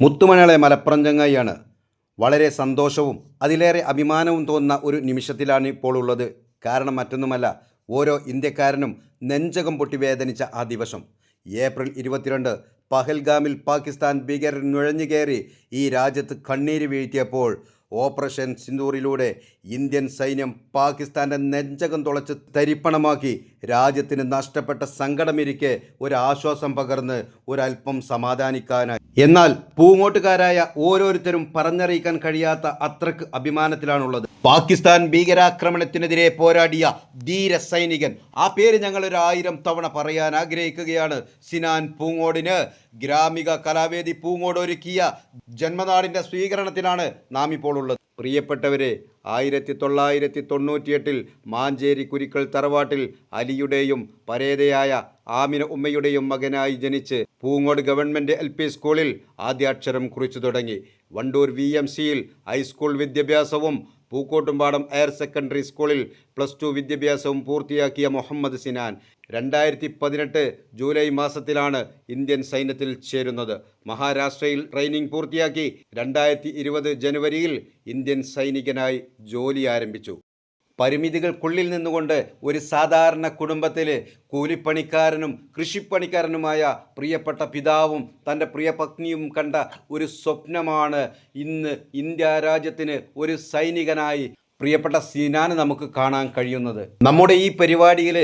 മുത്തുമണയാളെ മലപ്പുറം ചങ്ങായിയാണ് വളരെ സന്തോഷവും അതിലേറെ അഭിമാനവും തോന്നുന്ന ഒരു നിമിഷത്തിലാണ് ഇപ്പോൾ ഉള്ളത്. കാരണം മറ്റൊന്നുമല്ല ഓരോ ഇന്ത്യക്കാരനും നെഞ്ചകം പൊട്ടി വേദനിച്ച ആ ദിവസം. ഏപ്രിൽ ഇരുപത്തിരണ്ട് പഹൽഗാമിൽ പാകിസ്ഥാൻ ഭീകരർ നുഴഞ്ഞു കയറി ഈ രാജ്യത്ത് കണ്ണീര് വീഴ്ത്തിയപ്പോൾ ഓപ്പറേഷൻ സിന്ദൂറിലൂടെ ഇന്ത്യൻ സൈന്യം പാകിസ്ഥാന്റെ നെഞ്ചകം തുളച്ച് തരിപ്പണമാക്കി രാജ്യത്തിന് നഷ്ടപ്പെട്ട സങ്കടമിരിക്കെ ഒരു ആശ്വാസം പകർന്ന് ഒരല്പം സമാധാനിക്കാനായി. എന്നാൽ പൂങ്ങോട്ടുകാരായ ഓരോരുത്തരും പറഞ്ഞറിയിക്കാൻ കഴിയാത്ത അത്രയ്ക്ക് അഭിമാനത്തിലാണുള്ളത്. പാകിസ്ഥാൻ ഭീകരാക്രമണത്തിനെതിരെ പോരാടിയ ധീര സൈനികൻ. ആ പേര് ഞങ്ങൾ ഒരു ആയിരം തവണ പറയാൻ ആഗ്രഹിക്കുകയാണ്. സിനാൻ പൂങ്ങോടിന് ഗ്രാമിക കലാവേദി പൂങ്ങോട് ഒരുക്കിയ ജന്മനാടിന്റെ സ്വീകരണത്തിലാണ് നാം ഇപ്പോൾ പ്രിയപ്പെട്ടവരെ ആയിരത്തി തൊള്ളായിരത്തി തൊണ്ണൂറ്റിയെട്ടിൽ മാഞ്ചേരി കുരിക്കൽ തറവാട്ടിൽ അലിയുടെയും പരേതയായ ആമിന ഉമ്മയുടെയും മകനായി ജനിച്ച് പൂങ്ങോട് ഗവൺമെന്റ് എൽ പി സ്കൂളിൽ ആദ്യാക്ഷരം കുറിച്ചു തുടങ്ങി. വണ്ടൂർ വി എം സിയിൽ ഹൈസ്കൂൾ വിദ്യാഭ്യാസവും പൂക്കോട്ടുംപാടം ഹയർ സെക്കൻഡറി സ്കൂളിൽ പ്ലസ് ടു വിദ്യാഭ്യാസവും പൂർത്തിയാക്കിയ മുഹമ്മദ് സിനാൻ രണ്ടായിരത്തി പതിനെട്ട് ജൂലൈ മാസത്തിലാണ് ഇന്ത്യൻ സൈന്യത്തിൽ ചേരുന്നത്. മഹാരാഷ്ട്രയിൽ ട്രെയിനിങ് പൂർത്തിയാക്കി രണ്ടായിരത്തി ഇരുപത് ജനുവരിയിൽ ഇന്ത്യൻ സൈനികനായി ജോലി ആരംഭിച്ചു. പരിമിതികൾക്കുള്ളിൽ നിന്നുകൊണ്ട് ഒരു സാധാരണ കുടുംബത്തിൽ കൂലിപ്പണിക്കാരനും കൃഷിപ്പണിക്കാരനുമായ പ്രിയപ്പെട്ട പിതാവും തന്റെ പ്രിയ പത്നിയും കണ്ട ഒരു സ്വപ്നമാണ് ഇന്ന് ഇന്ത്യ രാജ്യത്തിന് ഒരു സൈനികനായി പ്രിയപ്പെട്ട സീനാന് നമുക്ക് കാണാൻ കഴിയുന്നത്. നമ്മുടെ ഈ പരിപാടിയിൽ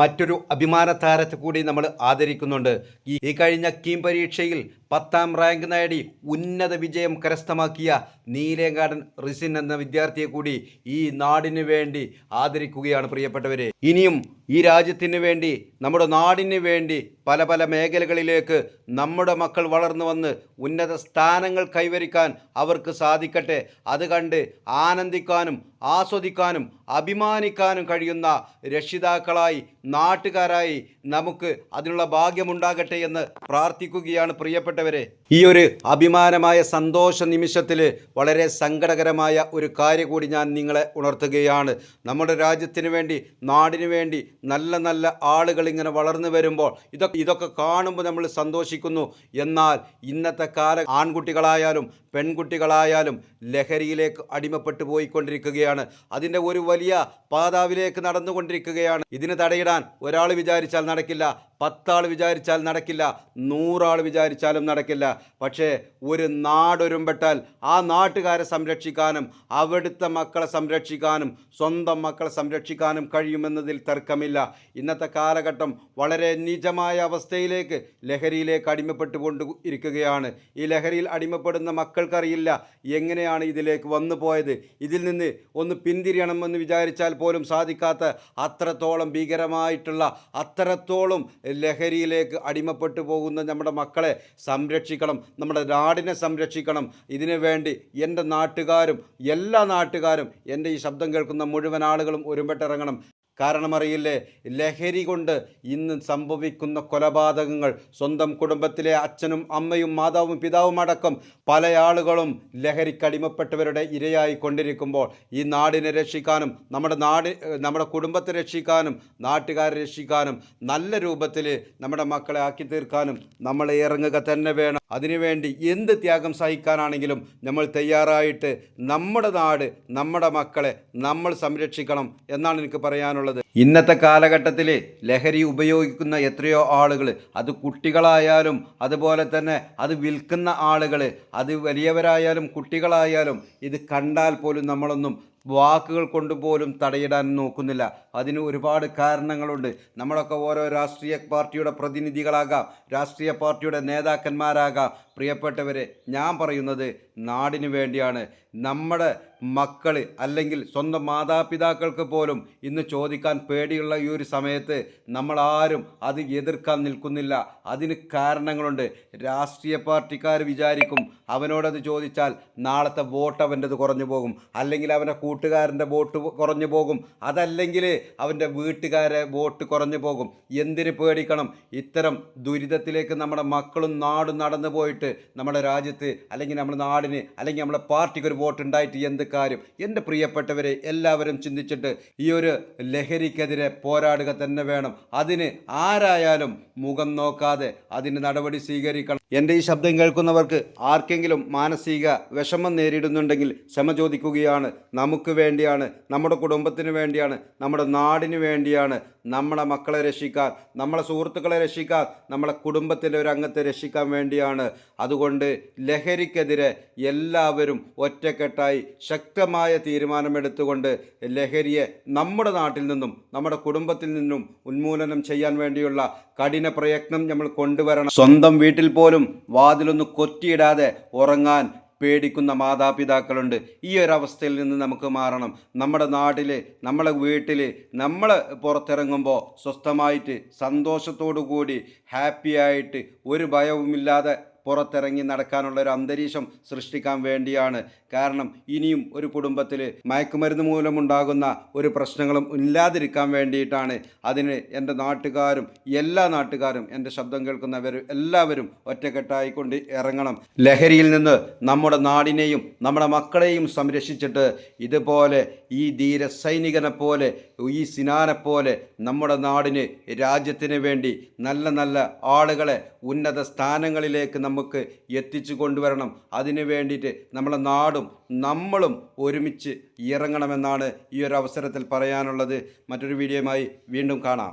മറ്റൊരു അഭിമാന താരത്തെ കൂടി നമ്മൾ ആദരിക്കുന്നുണ്ട്. ഈ കഴിഞ്ഞ കീം പരീക്ഷയിൽ പത്താം റാങ്ക് നേടി ഉന്നത വിജയം കരസ്ഥമാക്കിയ നീലേങ്കാടൻ റിസിൻ എന്ന വിദ്യാർത്ഥിയെ കൂടി ഈ നാടിന് വേണ്ടി ആദരിക്കുകയാണ് പ്രിയപ്പെട്ടവരെ. ഇനിയും ഈ രാജ്യത്തിന് വേണ്ടി നമ്മുടെ നാടിന് വേണ്ടി പല പല മേഖലകളിലേക്ക് നമ്മുടെ മക്കൾ വളർന്നു വന്ന് ഉന്നത സ്ഥാനങ്ങൾ കൈവരിക്കാൻ അവർക്ക് സാധിക്കട്ടെ. അത് കണ്ട് ആനന്ദിക്കാനും ആസ്വദിക്കാനും അഭിമാനിക്കാനും കഴിയുന്ന രക്ഷിതാക്കളായി നാട്ടുകാരായി നമുക്ക് അതിനുള്ള ഭാഗ്യമുണ്ടാകട്ടെ എന്ന് പ്രാർത്ഥിക്കുകയാണ് പ്രിയപ്പെട്ടവരെ ഈ ഒരു അഭിമാനമായ സന്തോഷ നിമിഷത്തിൽ വളരെ സങ്കടകരമായ ഒരു കാര്യം കൂടി ഞാൻ നിങ്ങളെ ഉണർത്തുകയാണ്. നമ്മുടെ രാജ്യത്തിന് വേണ്ടി നാടിനു വേണ്ടി നല്ല നല്ല ആളുകൾ ഇങ്ങനെ വളർന്നു വരുമ്പോൾ ഇതൊക്കെ ഇതൊക്കെ കാണുമ്പോൾ നമ്മൾ സന്തോഷിക്കുന്നു. എന്നാൽ ഇന്നത്തെ കാല ആൺകുട്ടികളായാലും പെൺകുട്ടികളായാലും ലഹരിയിലേക്ക് അടിമപ്പെട്ടു പോയിക്കൊണ്ടിരിക്കുകയാണ്. അതിന്റെ ഒരു വലിയ പാതാവിലേക്ക് നടന്നുകൊണ്ടിരിക്കുകയാണ്. ഇതിന് തടയിടാൻ ഒരാൾ വിചാരിച്ചാൽ നടക്കില്ല പത്താൾ വിചാരിച്ചാൽ നടക്കില്ല നൂറാൾ വിചാരിച്ചാലും നടക്കില്ല. പക്ഷേ ഒരു നാടൊരുമ്പെട്ടാൽ ആ നാട്ടുകാരെ സംരക്ഷിക്കാനും അവിടുത്തെ മക്കളെ സംരക്ഷിക്കാനും സ്വന്തം മക്കളെ സംരക്ഷിക്കാനും കഴിയുമെന്നതിൽ തർക്കമില്ല. ഇന്നത്തെ കാലഘട്ടം വളരെ നിജമായ അവസ്ഥയിലേക്ക് ലഹരിയിലേക്ക് അടിമപ്പെട്ടു കൊണ്ട് ഇരിക്കുകയാണ്. ഈ ലഹരിയിൽ അടിമപ്പെടുന്ന മക്കൾക്കറിയില്ല എങ്ങനെയാണ് ഇതിലേക്ക് വന്നു പോയത്? ഇതിൽ നിന്ന് ഒന്ന് പിന്തിരിയണമെന്ന് വിചാരിച്ചാൽ പോലും സാധിക്കാത്ത അത്രത്തോളം ഭീകരമായിട്ടുള്ള അത്രത്തോളം ലഹരിയിലേക്ക് അടിമപ്പെട്ടു പോകുന്ന നമ്മുടെ മക്കളെ സംരക്ഷിക്കണം നമ്മുടെ നാടിനെ സംരക്ഷിക്കണം. ഇതിനു വേണ്ടി എന്റെ നാട്ടുകാരും എല്ലാ നാട്ടുകാരും എന്റെ ഈ ശബ്ദം കേൾക്കുന്ന മുഴുവൻ ആളുകളും ഒരുമ്പെട്ടിറങ്ങണം കാരണം അറിയില്ലേ ലഹരി കൊണ്ട് ഇന്ന് സംഭവിക്കുന്ന കൊലപാതകങ്ങൾ സ്വന്തം കുടുംബത്തിലെ അച്ഛനും അമ്മയും മാതാവും പിതാവും അടക്കം പല ആളുകളും ലഹരിക്കടിമപ്പെട്ടവരുടെ ഇരയായി കൊണ്ടിരിക്കുമ്പോൾ ഈ നാടിനെ രക്ഷിക്കാനും നമ്മുടെ നാട് നമ്മുടെ കുടുംബത്തെ രക്ഷിക്കാനും നാട്ടുകാരെ രക്ഷിക്കാനും നല്ല രൂപത്തിൽ നമ്മുടെ മക്കളെ ആക്കി തീർക്കാനും നമ്മൾ ഇറങ്ങുക തന്നെ വേണം. അതിനുവേണ്ടി എന്ത് ത്യാഗം സഹിക്കാനാണെങ്കിലും നമ്മൾ തയ്യാറായിട്ട് നമ്മുടെ നാട് നമ്മുടെ മക്കളെ നമ്മൾ സംരക്ഷിക്കണം എന്നാണ് എനിക്ക് പറയാനുള്ളത്. ഇന്നത്തെ കാലഘട്ടത്തിൽ ലഹരി ഉപയോഗിക്കുന്ന എത്രയോ ആളുകൾ അത് കുട്ടികളായാലും അതുപോലെ തന്നെ അത് വിൽക്കുന്ന ആളുകൾ അത് വലിയവരായാലും കുട്ടികളായാലും ഇത് കണ്ടാൽ പോലും നമ്മളൊന്നും വാക്കുകൾ കൊണ്ടുപോലും തടയിടാൻ നോക്കുന്നില്ല. അതിന് ഒരുപാട് കാരണങ്ങളുണ്ട്. നമ്മളൊക്കെ ഓരോ രാഷ്ട്രീയ പാർട്ടിയുടെ പ്രതിനിധികളാകാം രാഷ്ട്രീയ പാർട്ടിയുടെ നേതാക്കന്മാരാകാം. പ്രിയപ്പെട്ടവരെ ഞാൻ പറയുന്നത് നാടിനു വേണ്ടിയാണ്. നമ്മുടെ മക്കൾ അല്ലെങ്കിൽ സ്വന്തം മാതാപിതാക്കൾക്ക് പോലും ഇന്ന് ചോദിക്കാൻ പേടിയുള്ള ഈ ഒരു സമയത്ത് നമ്മളാരും അത് എതിർക്കാൻ നിൽക്കുന്നില്ല. അതിന് കാരണങ്ങളുണ്ട്. രാഷ്ട്രീയ പാർട്ടിക്കാർ വിചാരിക്കും അവനോടത് ചോദിച്ചാൽ നാളത്തെ വോട്ട് അവന്റെത് കുറഞ്ഞു പോകും. അല്ലെങ്കിൽ അവന്റെ കൂട്ടുകാരന്റെ വോട്ട് കുറഞ്ഞു പോകും. അതല്ലെങ്കിൽ അവന്റെ വീട്ടുകാരെ വോട്ട് കുറഞ്ഞു പോകും. എന്തിന് പേടിക്കണം? ഇത്തരം ദുരിതത്തിലേക്ക് നമ്മുടെ മക്കളും നാടും നടന്നു പോയിട്ട് നമ്മുടെ രാജ്യത്ത് അല്ലെങ്കിൽ നമ്മുടെ നാടിന് അല്ലെങ്കിൽ നമ്മുടെ പാർട്ടിക്ക് ഒരു വോട്ട് ഉണ്ടായിട്ട് എന്ത് കാര്യം? എന്റെ പ്രിയപ്പെട്ടവരെ എല്ലാവരും ചിന്തിച്ചിട്ട് ഈ ഒരു ലഹരിക്കെതിരെ പോരാടുക തന്നെ വേണം. അതിന് ആരായാലും മുഖം നോക്കാതെ അതിന് നടപടി സ്വീകരിക്കണം. എന്റെ ഈ ശബ്ദം കേൾക്കുന്നവർക്ക് ആർക്കെങ്കിലും മാനസിക വിഷമം നേരിടുന്നുണ്ടെങ്കിൽ ക്ഷമ ചോദിക്കുകയാണ്. നമുക്ക് വേണ്ടിയാണ് നമ്മുടെ കുടുംബത്തിന് വേണ്ടിയാണ് നമ്മുടെ നാടിന് വേണ്ടിയാണ് നമ്മുടെ മക്കളെ രക്ഷിക്കാൻ നമ്മളെ സുഹൃത്തുക്കളെ രക്ഷിക്കാൻ നമ്മളെ കുടുംബത്തിലെ ഒരു അംഗത്തെ രക്ഷിക്കാൻ വേണ്ടിയാണ്. അതുകൊണ്ട് ലഹരിക്കെതിരെ എല്ലാവരും ഒറ്റക്കെട്ടായി ശക്തമായ തീരുമാനമെടുത്തുകൊണ്ട് ലഹരിയെ നമ്മുടെ നാട്ടിൽ നിന്നും നമ്മുടെ കുടുംബത്തിൽ നിന്നും ഉന്മൂലനം ചെയ്യാൻ വേണ്ടിയുള്ള കഠിന പ്രയത്നം നമ്മൾ കൊണ്ടുവരണം. സ്വന്തം വീട്ടിൽ പോലും വാതിലൊന്ന് കൊത്തിയിടാതെ ഉറങ്ങാൻ പേടിക്കുന്ന മാതാപിതാക്കളുണ്ട്. ഈ ഒരു അവസ്ഥയിൽ നിന്ന് നമുക്ക് മാറണം. നമ്മുടെ നാട്ടിൽ നമ്മളെ വീട്ടിൽ നമ്മൾ പുറത്തിറങ്ങുമ്പോൾ സ്വസ്ഥമായിട്ട് സന്തോഷത്തോടു കൂടി ഹാപ്പിയായിട്ട് ഒരു ഭയവുമില്ലാതെ പുറത്തിറങ്ങി നടക്കാനുള്ള ഒരു അന്തരീക്ഷം സൃഷ്ടിക്കാൻ വേണ്ടിയാണ്. കാരണം ഇനിയും ഒരു കുടുംബത്തിൽ മയക്കുമരുന്ന് മൂലമുണ്ടാകുന്ന ഒരു പ്രശ്നങ്ങളും ഇല്ലാതിരിക്കാൻ വേണ്ടിയിട്ടാണ്. അതിന് എന്റെ നാട്ടുകാരും എല്ലാ നാട്ടുകാരും എന്റെ ശബ്ദം കേൾക്കുന്നവർ എല്ലാവരും ഒറ്റക്കെട്ടായിക്കൊണ്ട് ഇറങ്ങണം. ലഹരിയിൽ നിന്ന് നമ്മുടെ നാടിനെയും നമ്മുടെ മക്കളെയും സംരക്ഷിച്ചിട്ട് ഇതുപോലെ ഈ ധീര സൈനികനെ പോലെ ഈ സിനാനെ പോലെ നമ്മുടെ നാടിന് രാജ്യത്തിന് വേണ്ടി നല്ല നല്ല ആളുകളെ ഉന്നത സ്ഥാനങ്ങളിലേക്ക് നമുക്ക് എത്തിച്ചു കൊണ്ടുവരണം. അതിന് വേണ്ടിയിട്ട് നമ്മളെ നാടും നമ്മളും ഒരുമിച്ച് ഇറങ്ങണമെന്നാണ് ഈ ഒരു അവസരത്തിൽ പറയാനുള്ളത്. മറ്റൊരു വീഡിയോയുമായി വീണ്ടും കാണാം.